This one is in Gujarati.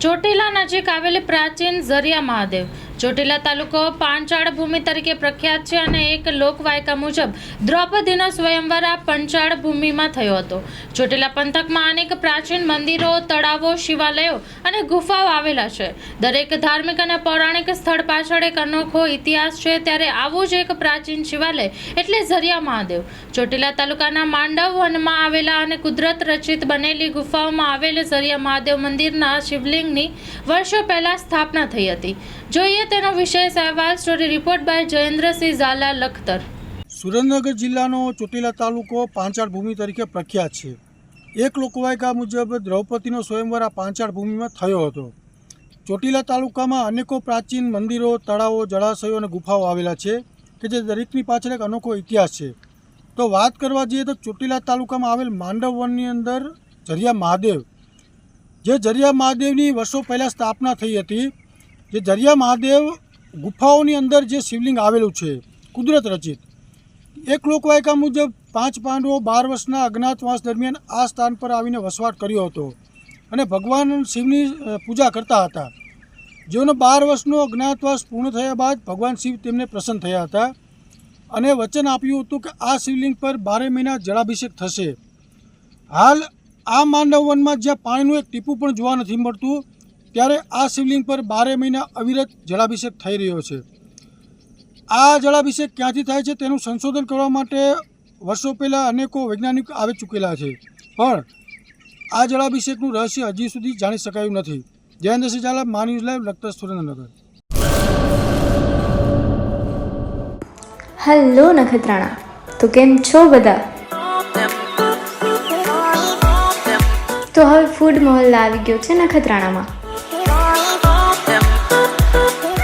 ચોટીલા નજીક આવેલી પ્રાચીન ઝરિયા મહાદેવ. ચોટીલા તાલુકો પાંચાળ ભૂમિ તરીકે પ્રખ્યાત છે અને એક લોકવાયકા મુજબ દ્રૌપદીનો સ્વયંવર આ પંચાળ ભૂમિમાં થયો હતો. ચોટીલા પંથકમાં અનેક પ્રાચીન મંદિરો, તળાવો, શિવાલયો અને ગુફાઓ આવેલા છે. દરેક ધાર્મિક અને પૌરાણિક સ્થળ પાછળ એક અનોખો ઇતિહાસ છે. ત્યારે આવું જ એક પ્રાચીન શિવાલય એટલે ઝરિયા મહાદેવ. ચોટીલા તાલુકાના માંડવ વનમાં આવેલા અને કુદરત રચિત બનેલી ગુફાઓમાં આવેલ ઝરિયા મહાદેવ મંદિરના શિવલિંગની વર્ષો પહેલા સ્થાપના થઈ હતી. જોઈએ તેનો વિષય અહેવાલ story report by Jayendrasinh Zala Lakhtar. Surendranagar જિલ્લાનો ચોટીલા તાલુકો પાંચાળ ભૂમિ તરીકે પ્રખ્યાત છે. એક લોકવાયકા મુજબ દ્રૌપદીનો સ્વયંવર આ પાંચાળ ભૂમિમાં થયો હતો. ચોટીલા તાલુકામાં અનેકો પ્રાચીન મંદિરો, તળાવો, જળાશયો અને ગુફાઓ આવેલા છે કે જે દરેકની પાછળ એક અનોખો ઇતિહાસ છે. તો વાત કરવા જઈએ તો ચોટીલા તાલુકામાં આવેલ માંડવ વનની અંદર ઝરિયા મહાદેવ. જે ઝરિયા મહાદેવની વર્ષો પહેલાં સ્થાપના થઈ હતી. જે દરિયા મહાદેવ ગુફાઓની અંદર જે શિવલિંગ આવેલું છે, કુદરત રચિત. એક લોકવાયકા મુજબ પાંચ પાંડવો બાર વર્ષના અજ્ઞાતવાસ દરમિયાન આ સ્થાન પર આવીને વસવાટ કર્યો હતો અને ભગવાન શિવની પૂજા કરતા હતા. જેઓનો બાર વર્ષનો અજ્ઞાતવાસ પૂર્ણ થયા બાદ ભગવાન શિવ તેમને પ્રસન્ન થયા હતા અને વચન આપ્યું હતું કે આ શિવલિંગ પર બારે મહિના જળાભિષેક થશે. હાલ આ માનવ વનમાં જ્યાં પાણીનું એક ટીપું પણ જોવા નથી મળતું ત્યારે આ શિવલિંગ પર બારે મહિના અવિરત જળાભિષેક થઈ રહ્યો છે. આ જળાભિષેક ક્યાંથી થાય છે તેનું સંશોધન કરવા માટે વર્ષો પહેલાં અનેકો વૈજ્ઞાનિક આવી ચૂકેલા છે. પણ આ જળાભિષેકનું રહસ્ય હજી સુધી જાણી શકાયું નથી. Jayendrasinh Zala, Maa news live, Lakhtar Surendranagar. Hello Nakhatrana, તો કેમ છો બધા? તો હવે ફૂડ મહોલ્લા આવી ગયો છે નખત્રાણામાં.